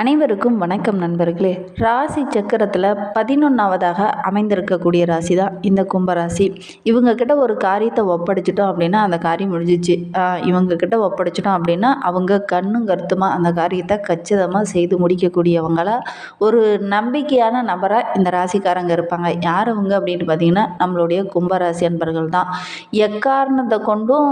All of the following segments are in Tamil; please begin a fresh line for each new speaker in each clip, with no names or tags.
அனைவருக்கும் வணக்கம் நண்பர்களே. ராசி சக்கரத்தில் பதினொன்றாவதாக அமைந்திருக்கக்கூடிய ராசி தான் இந்த கும்பராசி. இவங்கக்கிட்ட ஒரு காரியத்தை ஒப்படைச்சிட்டோம் அப்படின்னா அந்த காரியம் முடிஞ்சிச்சு. இவங்கக்கிட்ட இவங்க ஒப்படைச்சிட்டோம் அப்படின்னா அவங்க கண்ணும் கருத்துமாக அந்த காரியத்தை கச்சிதமாக செய்து முடிக்கக்கூடியவங்களாக ஒரு நம்பிக்கையான நபராக இந்த ராசிக்காரங்க இருப்பாங்க. யார் அவங்க அப்படின்னு பார்த்தீங்கன்னா நம்மளுடைய கும்பராசி அன்பர்கள் தான். எக்காரணத்தை கொண்டும்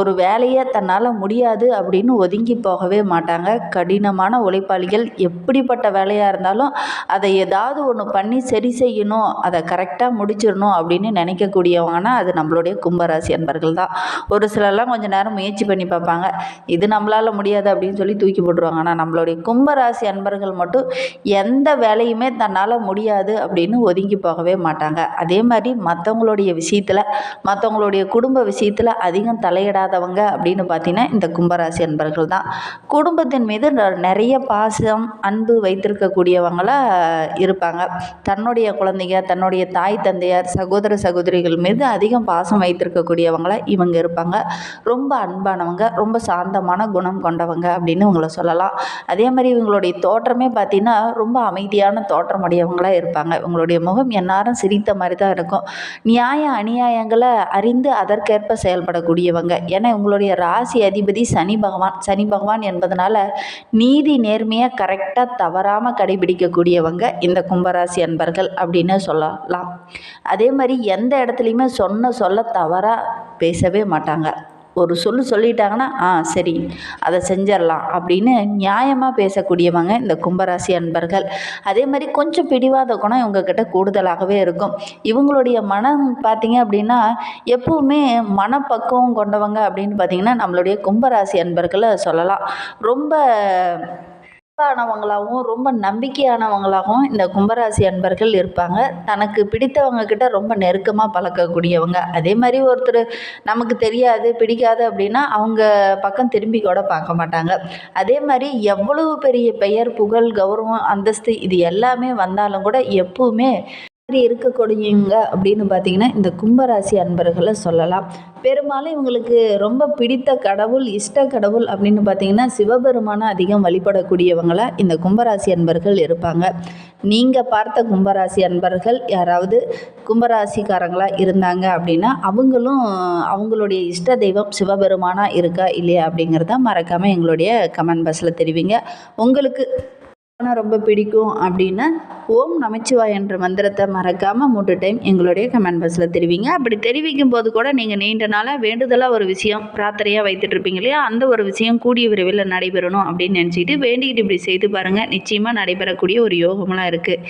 ஒரு வேலையை தன்னால் முடியாது அப்படின்னு ஒதுங்கி போகவே மாட்டாங்க. கடினமான உழைப்பாளிகள் எப்படிப்பட்ட வேலையாக இருந்தாலும் அதை ஏதாவது ஒன்று பண்ணி சரி செய்யணும் அதை கரெக்டாக முடிச்சிடணும் அப்படின்னு நினைக்கக்கூடியவங்கன்னா அது நம்மளுடைய கும்பராசி அன்பர்கள் தான். ஒரு சிலர்லாம் கொஞ்சம் நேரம் முயற்சி பண்ணி பார்ப்பாங்க. இது நம்மளால் முடியாது அப்படின்னு சொல்லி தூக்கி போட்டுருவாங்க. ஆனால் நம்மளுடைய கும்பராசி அன்பர்கள் மட்டும் எந்த வேலையுமே தன்னால் முடியாது அப்படின்னு ஒதுங்கி போகவே மாட்டாங்க. அதே மாதிரி மற்றவங்களுடைய விஷயத்தில் மற்றவங்களுடைய குடும்ப விஷயத்தில் அதிகம் தலையிடாதவங்க அப்படின்னு பார்த்தீங்கன்னா இந்த கும்பராசி அன்பர்கள் தான். குடும்பத்தின் மீது ந- நிறைய பாசம் அன்பு வைத்திருக்கக்கூடியவங்களாக இருப்பாங்க. தன்னுடைய குழந்தைங்க தன்னுடைய தாய் தந்தையார் சகோதர சகோதரிகள் மீது அதிகம் பாசம் வைத்திருக்கக்கூடியவங்களாக இவங்க இருப்பாங்க. ரொம்ப அன்பானவங்க ரொம்ப சாந்தமான குணம் கொண்டவங்க அப்படின்னு உங்களை சொல்லலாம். அதே மாதிரி இவங்களுடைய தோற்றமே பார்த்திங்கன்னா ரொம்ப அமைதியான தோற்றம் உடையவங்களாக இருப்பாங்க. இவங்களுடைய முகம் எல்லாரும் சிரித்த மாதிரி தான் இருக்கும். நியாய அநியாயங்களை அறிந்து அதற்கேற்ப செயல்படக்கூடியவங்க. ஏன்னா இவங்களுடைய ராசி அதிபதி சனி பகவான் சனி பகவான் என்பதனால நீதி நேர்மையாக கரெக்டாக தவறாமல் கடைபிடிக்கக்கூடியவங்க இந்த கும்பராசி அன்பர்கள் அப்படின்னு சொல்லலாம். அதே மாதிரி எந்த இடத்துலையுமே சொன்ன சொல்ல தவறாக பேசவே மாட்டாங்க. ஒரு சொல்லு சொல்லிட்டாங்கன்னா ஆ சரி அதை செஞ்சிடலாம் அப்படின்னு நியாயமாக பேசக்கூடியவங்க இந்த கும்பராசி அன்பர்கள். அதே மாதிரி கொஞ்சம் பிடிவாத குணம் இவங்கக்கிட்ட கூடுதலாகவே இருக்கும். இவங்களுடைய மனம் பார்த்திங்க அப்படின்னா எப்போவுமே மனப்பக்குவம் கொண்டவங்க அப்படின்னு பார்த்திங்கன்னா நம்மளுடைய கும்பராசி அன்பர்களை சொல்லலாம். ரொம்ப ஆனவங்களாகவும் ரொம்ப நம்பிக்கையானவங்களாகவும் இந்த கும்பராசி அன்பர்கள் இருப்பாங்க. தனக்கு பிடித்தவங்க கிட்ட ரொம்ப நெருக்கமாக பழக்கக்கூடியவங்க. அதே மாதிரி ஒருத்தர் நமக்கு தெரியாது பிடிக்காது அப்படின்னா அவங்க பக்கம் திரும்பி கூட பார்க்க மாட்டாங்க. அதே மாதிரி எவ்வளவு பெரிய பெயர் புகழ் கௌரவம் அந்தஸ்து இது எல்லாமே வந்தாலும் கூட எப்பவுமே மாதிரி இருக்கக்கூடியவங்க அப்படின்னு பார்த்தீங்கன்னா இந்த கும்பராசி அன்பர்களை சொல்லலாம். பெரும்பாலும் இவங்களுக்கு ரொம்ப பிடித்த கடவுள் இஷ்ட கடவுள் அப்படின்னு பார்த்தீங்கன்னா சிவபெருமானை அதிகம் வழிபடக்கூடியவங்களாக இந்த கும்பராசி அன்பர்கள் இருப்பாங்க. நீங்கள் பார்த்த கும்பராசி அன்பர்கள் யாராவது கும்பராசிக்காரங்களாக இருந்தாங்க அப்படின்னா அவங்களும் அவங்களுடைய இஷ்ட தெய்வம் சிவபெருமானா இருக்கா இல்லையா அப்படிங்கிறத மறக்காமல் எங்களுடைய கமெண்ட் பாக்ஸில் தெரிவிங்க. உங்களுக்கு ரொம்ப பிடிக்கும் அப்படின்னா ஓம் நமச்சிவாய் என்ற மந்திரத்தை மறக்காமல் மூன்று டைம் எங்களுடைய கமெண்ட் பாக்ஸில் தெரிவிங்க. அப்படி தெரிவிக்கும் போது கூட நீங்கள் நீண்ட நாளாக வேண்டுதலாக ஒரு விஷயம் பிரார்த்தனையாக வைத்துட்டு இருப்பீங்க இல்லையா? அந்த ஒரு விஷயம் கூடிய விரைவில் நடைபெறணும் அப்படின்னு நினச்சிக்கிட்டு வேண்டிக்கிட்டு இப்படி செய்து பாருங்கள் நிச்சயமாக நடைபெறக்கூடிய ஒரு யோகமெலாம் இருக்குது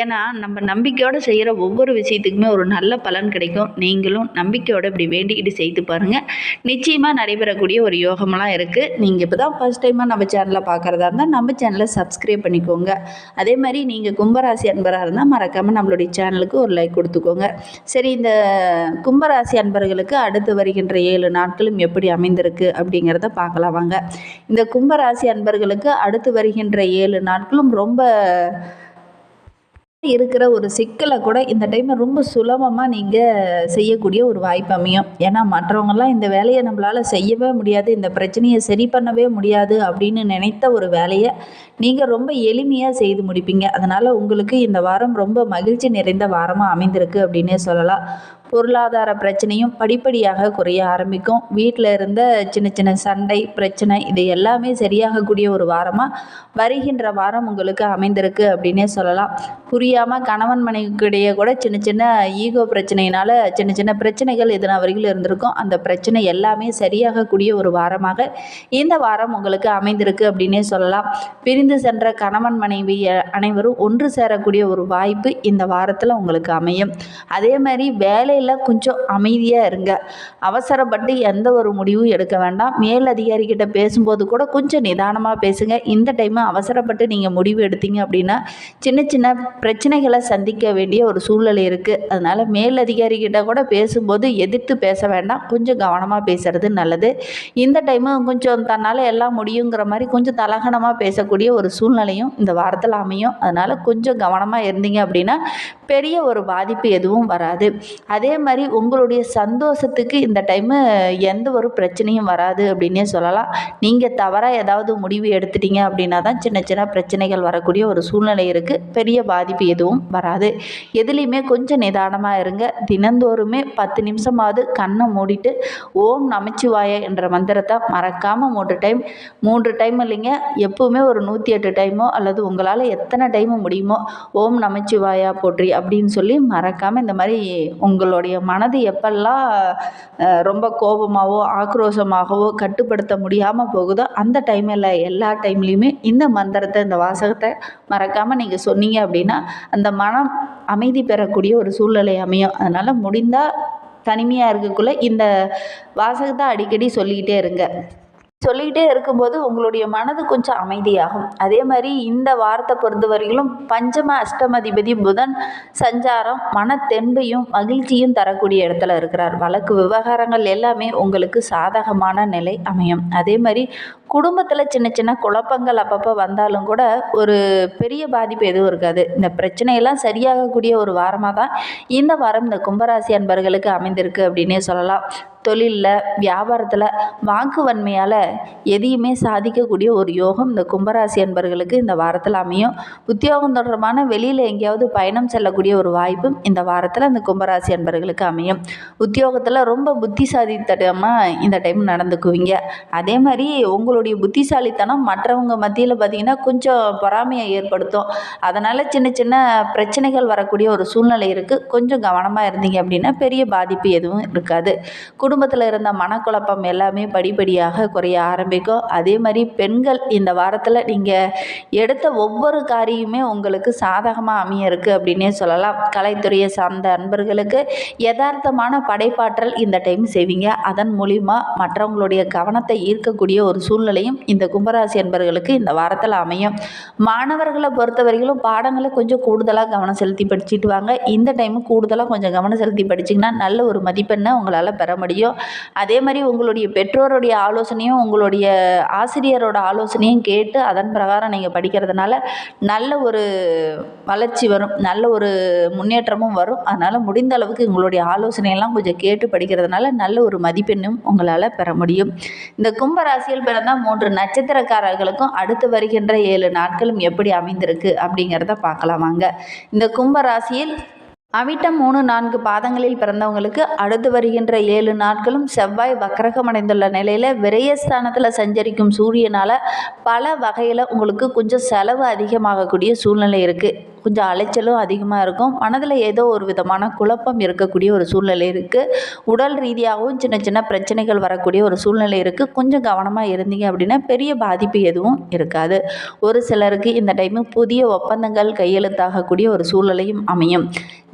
ஏன்னா நம்ம நம்பிக்கையோடு செய்கிற ஒவ்வொரு விஷயத்துக்குமே ஒரு நல்ல பலன் கிடைக்கும். நீங்களும் நம்பிக்கையோடு இப்படி வேண்டிக்கிட்டு செய்து பாருங்கள் நிச்சயமாக நடைபெறக்கூடிய ஒரு யோகமெலாம் இருக்குது நீங்கள் இப்போ தான் ஃபஸ்ட் டைமாக நம்ம சேனலை பார்க்குறதா இருந்தால் நம்ம சேனலை சப்ஸ்கிரைப் பண்ணிக்கோங்க. அதே மாதிரி நீங்கள் கும்பராசி அன்பராக இருந்தால் மறக்காமல் நம்மளுடைய சேனலுக்கு ஒரு லைக் கொடுத்துக்கோங்க. சரி இந்த கும்பராசி அன்பர்களுக்கு அடுத்து வருகின்ற ஏழு நாட்களும் எப்படி அமைந்திருக்கு அப்படிங்கிறத பார்க்கலாம் வாங்க. இந்த கும்பராசி அன்பர்களுக்கு அடுத்து வருகின்ற ஏழு நாட்களும் ரொம்ப இருக்கிற ஒரு சிக்கலை கூட இந்த டைம் ரொம்ப சுலபமாக நீங்கள் செய்யக்கூடிய ஒரு வாய்ப்பு அமையும். ஏன்னா மற்றவங்கெல்லாம் இந்த வேலையை நம்மளால் செய்யவே முடியாது இந்த பிரச்சனையை சரி பண்ணவே முடியாது அப்படின்னு நினைத்த ஒரு வேலையை நீங்கள் ரொம்ப எளிமையாக செய்து முடிப்பீங்க. அதனால் உங்களுக்கு இந்த வாரம் ரொம்ப மகிழ்ச்சி நிறைந்த வாரமாக அமைந்திருக்கு அப்படின்னே சொல்லலாம். பொருளாதார பிரச்சனையும் படிப்படியாக குறைய ஆரம்பிக்கும். வீட்டில் இருந்த சின்ன சின்ன சண்டை பிரச்சனை இது எல்லாமே சரியாகக்கூடிய ஒரு வாரமாக வருகின்ற வாரம் உங்களுக்கு அமைந்திருக்கு அப்படின்னே சொல்லலாம். புரியாமல் கணவன் மனைவிக்கிடையே கூட சின்ன சின்ன ஈகோ பிரச்சனையினால சின்ன சின்ன பிரச்சனைகள் எதனா வரையில் இருந்திருக்கும். அந்த பிரச்சனை எல்லாமே சரியாகக்கூடிய ஒரு வாரமாக இந்த வாரம் உங்களுக்கு அமைந்திருக்கு அப்படின்னே சொல்லலாம். பிரிந்து சென்ற கணவன் மனைவி அனைவரும் ஒன்று சேரக்கூடிய ஒரு வாய்ப்பு இந்த வாரத்தில் உங்களுக்கு அமையும். அதே மாதிரி வேலை வேலையில் கொஞ்சம் அமைதியாக இருங்க. அவசரப்பட்டு எந்த ஒரு முடிவும் எடுக்க வேண்டாம். மேல் அதிகாரிகிட்ட பேசும்போது கூட கொஞ்சம் நிதானமாக பேசுங்க. இந்த டைமு அவசரப்பட்டு நீங்கள் முடிவு எடுத்தீங்க அப்படின்னா சின்ன சின்ன பிரச்சனைகளை சந்திக்க வேண்டிய ஒரு சூழ்நிலை இருக்குது அதனால் மேல் அதிகாரிகிட்ட கூட பேசும்போது எதிர்த்து பேச வேண்டாம். கொஞ்சம் கவனமாக பேசுறது நல்லது. இந்த டைமு கொஞ்சம் தன்னால் எல்லாம் முடியுங்கிற மாதிரி கொஞ்சம் தலகணமாக பேசக்கூடிய ஒரு சூழ்நிலையும் இந்த வாரத்தில் அமையும். அதனால் கொஞ்சம் கவனமாக இருந்தீங்க அப்படின்னா பெரிய ஒரு பாதிப்பு எதுவும் வராது. அதே அதே மாதிரி உங்களுடைய சந்தோஷத்துக்கு இந்த டைமு எந்த ஒரு பிரச்சனையும் வராது அப்படின்னே சொல்லலாம். நீங்கள் தவறாக ஏதாவது முடிவு எடுத்துட்டீங்க அப்படின்னா தான் சின்ன சின்ன பிரச்சனைகள் வரக்கூடிய ஒரு சூழ்நிலை இருக்குது பெரிய பாதிப்பு எதுவும் வராது. எதுலேயுமே கொஞ்சம் நிதானமாக இருங்க. தினந்தோறுமே பத்து நிமிஷமாவது கண்ணை மூடிட்டு ஓம் நமச்சிவாய என்ற மந்திரத்தை மறக்காமல் மூன்று டைம் மூன்று டைம் இல்லைங்க. எப்போவுமே ஒரு நூற்றி எட்டு டைமோ அல்லது உங்களால் எத்தனை டைமு முடியுமோ ஓம் நமச்சிவாயா போற்றி அப்படின்னு சொல்லி மறக்காமல் இந்த மாதிரி நம்மளுடைய மனது எப்பெல்லாம் ரொம்ப கோபமாகவோ ஆக்ரோஷமாகவோ கட்டுப்படுத்த முடியாமல் போகுதோ அந்த டைமில் எல்லா டைம்லேயுமே இந்த மந்திரத்தை இந்த வாசகத்தை மறக்காமல் நீங்கள் சொன்னீங்க அப்படின்னா அந்த மனம் அமைதி பெறக்கூடிய ஒரு சூழ்நிலை அமையும். அதனால் முடிந்தால் தனிமையாக இருக்கக்குள்ளே இந்த வாசகத்தை அடிக்கடி சொல்லிக்கிட்டே இருங்க. சொல்லிக்கிட்டே இருக்கும்போது உங்களுடைய மனது கொஞ்சம் அமைதியாகும். அதே மாதிரி இந்த வாரத்தை பொறுத்தவரையிலும் பஞ்சம அஷ்டமதிபதி புதன் சஞ்சாரம் மன தென்பையும் மகிழ்ச்சியும் தரக்கூடிய இடத்துல இருக்கிறார். வழக்கு விவகாரங்கள் எல்லாமே உங்களுக்கு சாதகமான நிலை அமையும். அதே மாதிரி குடும்பத்தில் சின்ன சின்ன குழப்பங்கள் அப்பப்போ வந்தாலும் கூட ஒரு பெரிய பாதிப்பு எதுவும் இருக்காது. இந்த பிரச்சனையெல்லாம் சரியாகக்கூடிய ஒரு வாரமாக தான் இந்த வாரம் இந்த கும்பராசி அன்பர்களுக்கு அமைந்திருக்கு அப்படின்னே சொல்லலாம். தொழிலில் வியாபாரத்தில் வாக்கு வன்மையால் எதையுமே சாதிக்கக்கூடிய ஒரு யோகம் இந்த கும்பராசி அன்பர்களுக்கு இந்த வாரத்தில் அமையும். உத்தியோகம் தொடர்பான வெளியில் எங்கேயாவது பயணம் செல்லக்கூடிய ஒரு வாய்ப்பும் இந்த வாரத்தில் இந்த கும்பராசி அன்பர்களுக்கு அமையும். உத்தியோகத்தில் ரொம்ப புத்திசாலித்தனமாக இந்த டைம் நடந்துக்குவீங்க. அதே மாதிரி உங்களுடைய புத்திசாலித்தனம் மற்றவங்க மத்தியில் பார்த்திங்கன்னா கொஞ்சம் பொறாமையை ஏற்படுத்தும். அதனால் சின்ன சின்ன பிரச்சனைகள் வரக்கூடிய ஒரு சூழ்நிலை இருக்குது கொஞ்சம் கவனமாக இருந்தீங்க அப்படின்னா பெரிய பாதிப்பு எதுவும் இருக்காது. குடும்பத்தில் இருந்த மனக்குழப்பம் எல்லாமே படிப்படியாக குறைய ஆரம்பிக்கும். அதே மாதிரி பெண்கள் இந்த வாரத்தில் நீங்கள் எடுத்த ஒவ்வொரு காரியமே உங்களுக்கு சாதகமாக அமைய இருக்குது அப்படின்னே சொல்லலாம். கலைத்துறையை சார்ந்த அன்பர்களுக்கு யதார்த்தமான படைப்பாற்றல் இந்த டைம் செய்வீங்க. அதன் மூலிமா மற்றவங்களுடைய கவனத்தை ஈர்க்கக்கூடிய ஒரு சூழ்நிலையும் இந்த கும்பராசி அன்பர்களுக்கு இந்த வாரத்தில் அமையும். மாணவர்களை பொறுத்தவரையிலும் பாடங்களை கொஞ்சம் கூடுதலாக கவனம் செலுத்தி படிச்சுட்டு வாங்க. இந்த டைமு கூடுதலாக கொஞ்சம் கவனம் செலுத்தி படிச்சிங்கன்னா நல்ல ஒரு மதிப்பெண்ணை உங்களால் பெற முடியும். அதே மாதிரி உங்களுடைய பெற்றோருடைய ஆலோசனையும் உங்களுடைய ஆசிரியரோட ஆலோசனையும் கேட்டு அதன் பிரகாரம் நீங்கள் படிக்கிறதுனால நல்ல ஒரு வளர்ச்சி வரும் நல்ல ஒரு முன்னேற்றமும் வரும். அதனால் முடிந்த அளவுக்கு உங்களுடைய ஆலோசனையெல்லாம் கொஞ்சம் கேட்டு படிக்கிறதுனால நல்ல ஒரு மதிப்பெண்ணும் உங்களால் பெற முடியும். இந்த கும்பராசியில் பிறந்த மூன்று நட்சத்திரக்காரர்களுக்கும் அடுத்து வருகின்ற ஏழு நாட்களும் எப்படி அமைந்திருக்கு அப்படிங்கிறத பார்க்கலாம் வாங்க. இந்த கும்பராசியில் அவிட்டம் மூணு நான்கு பாதங்களில் பிறந்தவங்களுக்கு அடுத்து வருகின்ற ஏழு நாட்களும் செவ்வாய் வக்கரகம் அடைந்துள்ள நிலையில் விரயஸ்தானத்தில் சஞ்சரிக்கும் சூரியனால் பல வகையில் உங்களுக்கு கொஞ்சம் செலவு அதிகமாகக்கூடிய சூழ்நிலை இருக்குது கொஞ்சம் அலைச்சலும் அதிகமாக இருக்கும். மனதில் ஏதோ ஒரு விதமான குழப்பம் இருக்கக்கூடிய ஒரு சூழ்நிலை இருக்குது உடல் ரீதியாகவும் சின்ன சின்ன பிரச்சனைகள் வரக்கூடிய ஒரு சூழ்நிலை இருக்குது கொஞ்சம் கவனமாக இருந்தீங்க அப்படின்னா பெரிய பாதிப்பு எதுவும் இருக்காது. ஒரு சிலருக்கு இந்த டைமு புதிய ஒப்பந்தங்கள் கையெழுத்தாகக்கூடிய ஒரு சூழ்நிலையும் அமையும்.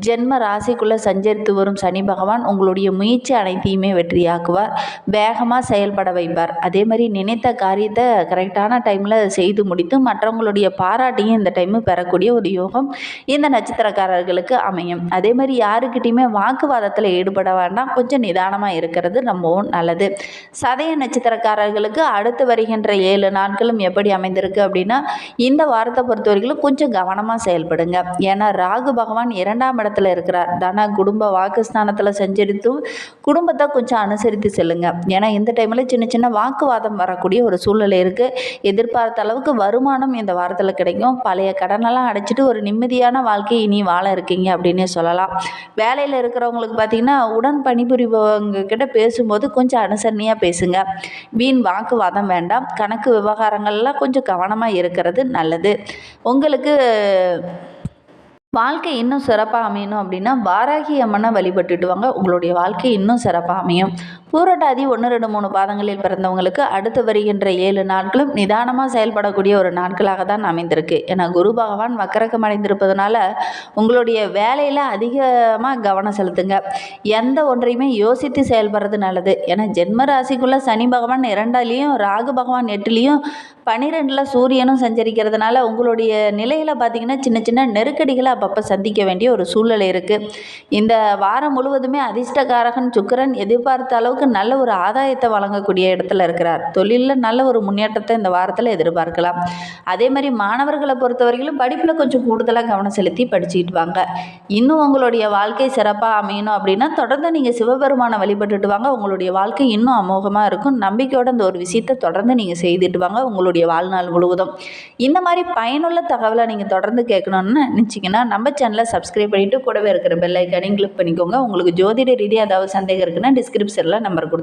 ஜென்ம ராசிக்குள்ளே சஞ்சரித்து வரும் சனி பகவான் உங்களுடைய முயற்சி அனைத்தையுமே வெற்றியாக்குவார். வேகமாக செயல்பட வைப்பார். அதே மாதிரி நினைத்த காரியத்தை கரெக்டான டைமில் செய்து முடித்து மற்றவங்களுடைய பாராட்டையும் இந்த டைமு பெறக்கூடிய ஒரு யோகம் இந்த நட்சத்திரக்காரர்களுக்கு அமையும். அதே மாதிரி யாருக்கிட்டையுமே வாக்குவாதத்தில் ஈடுபட வேண்டாம். கொஞ்சம் நிதானமாக இருக்கிறது ரொம்பவும் நல்லது. சதய நட்சத்திரக்காரர்களுக்கு அடுத்து வருகின்ற ஏழு நாட்களும் எப்படி அமைந்திருக்கு அப்படின்னா இந்த வாரத்தை பொறுத்தவரைக்கும் கொஞ்சம் கவனமாக செயல்படுங்க. ஏன்னா ராகு பகவான் இரண்டாம் இடத்துல இருக்கிறார். தன குடும்ப வாக்குஸ்தானத்தில் செஞ்சிருத்தும் குடும்பத்தை கொஞ்சம் அனுசரித்து செல்லுங்க. ஏன்னா இந்த டைமில் சின்ன சின்ன வாக்குவாதம் வரக்கூடிய ஒரு சூழ்நிலை இருக்குது எதிர்பார்த்த அளவுக்கு வருமானம் இந்த வாரத்தில் கிடைக்கும். பழைய கடனெல்லாம் அடைச்சிட்டு ஒரு நிம்மதியான வாழ்க்கை இனி வாழ இருக்கீங்க அப்படின்னே சொல்லலாம். வேலையில் இருக்கிறவங்களுக்கு பார்த்தீங்கன்னா உடன் பணிபுரிபவங்க கிட்ட பேசும்போது கொஞ்சம் அனுசரணையாக பேசுங்க. வீண் வாக்குவாதம் வேண்டாம். கணக்கு விவகாரங்கள்லாம் கொஞ்சம் கவனமாக இருக்கிறது நல்லது. உங்களுக்கு வாழ்க்கை இன்னும் சிறப்பாக அமையணும் அப்படின்னா வாராகி அம்மனை வழிபட்டுட்டு வாங்க உங்களுடைய வாழ்க்கை இன்னும் சிறப்பாக அமையும். பூரட்டாதி ஒன்று ரெண்டு மூணு பாதங்களில் பிறந்தவங்களுக்கு அடுத்து வருகின்ற ஏழு நாட்களும் நிதானமாக செயல்படக்கூடிய ஒரு நாட்களாக தான் அமைந்திருக்கு. ஏன்னா குரு பகவான் வக்கரக்கம் அடைந்திருப்பதனால உங்களுடைய வேலையில் அதிகமாக கவனம் செலுத்துங்க. எந்த ஒன்றையுமே யோசித்து செயல்படுறது நல்லது. ஏன்னா ஜென்ம ராசிக்குள்ளே சனி பகவான் இரண்டாலையும் ராகு பகவான் எட்டுலேயும் பனிரெண்டில் சூரியனும் சஞ்சரிக்கிறதுனால உங்களுடைய நிலையில் பார்த்தீங்கன்னா சின்ன சின்ன நெருக்கடிகளை அப்பப்போ சந்திக்க வேண்டிய ஒரு சூழ்நிலை இருக்குது இந்த வாரம் முழுவதுமே அதிர்ஷ்டகாரகன் சுக்கரன் எதிர்பார்த்த அளவுக்கு நல்ல ஒரு ஆதாயத்தை வழங்கக்கூடிய இடத்துல இருக்கிறார். தொழிலில் நல்ல ஒரு முன்னேற்றத்தை இந்த வாரத்தில் எதிர்பார்க்கலாம். அதே மாதிரி மாணவர்களை பொறுத்தவரையிலும் படிப்பில் கொஞ்சம் கூடுதலாக கவனம் செலுத்தி படிச்சுக்கிட்டு வாங்க. இன்னும் உங்களுடைய வாழ்க்கை சிறப்பாக அமையணும் அப்படின்னா தொடர்ந்து நீங்கள் சிவபெருமானை வழிபட்டுட்டு வாங்க. உங்களுடைய வாழ்க்கை இன்னும் அமோகமாக இருக்கும். நம்பிக்கையோட இந்த ஒரு விஷயத்தை தொடர்ந்து நீங்கள் செய்துட்டு வாங்க. உங்களுடைய வாழ்நாள் முழுவதும். இந்த மாதிரி பயனுள்ள தகவலை நீங்கள் தொடர்ந்து கேட்கணும்னு நினச்சிங்கன்னா நம்ம சேனலை சப்ஸ்கிரைப் பண்ணிவிட்டு கூடவே இருக்கிற பெல் ஐக்கானையும் கிளிக் பண்ணிக்கோங்க. உங்களுக்கு ஜோதிட ரீதியாக ஏதாவது சந்தேகம் இருக்குன்னா டிஸ்கிரிப்ஷனில் நம்பர் கொடுத்து